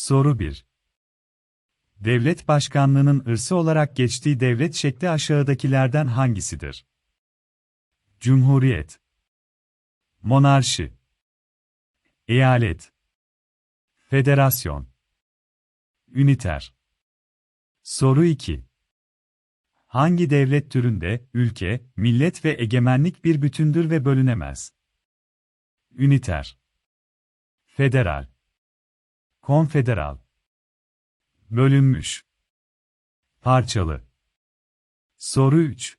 Soru 1. Devlet başkanlığının ırsı olarak geçtiği devlet şekli aşağıdakilerden hangisidir? Cumhuriyet Monarşi Eyalet Federasyon Üniter Soru 2. Hangi devlet türünde ülke, millet ve egemenlik bir bütündür ve bölünemez? Üniter Federal Konfederal. Bölünmüş. Parçalı. Soru 3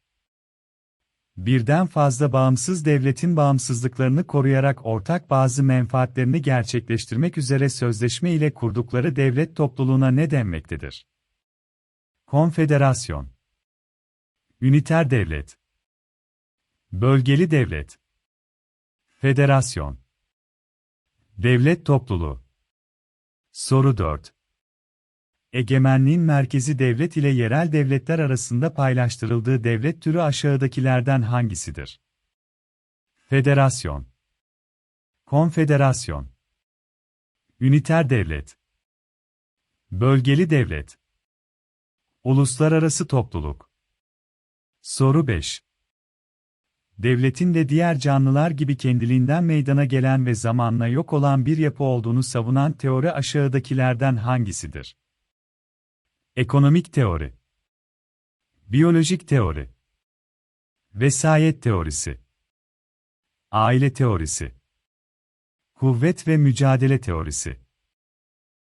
Birden fazla bağımsız devletin bağımsızlıklarını koruyarak ortak bazı menfaatlerini gerçekleştirmek üzere sözleşme ile kurdukları devlet topluluğuna ne denmektedir? Konfederasyon. Üniter devlet. Bölgeli devlet. Federasyon. Devlet topluluğu Soru 4 Egemenliğin merkezi devlet ile yerel devletler arasında paylaştırıldığı devlet türü aşağıdakilerden hangisidir? Federasyon. Konfederasyon. Üniter devlet. Bölgeli devlet. Uluslararası topluluk. Soru 5 Devletin de diğer canlılar gibi kendiliğinden meydana gelen ve zamanla yok olan bir yapı olduğunu savunan teori aşağıdakilerden hangisidir? Ekonomik teori Biyolojik teori Vesayet teorisi Aile teorisi Kuvvet ve mücadele teorisi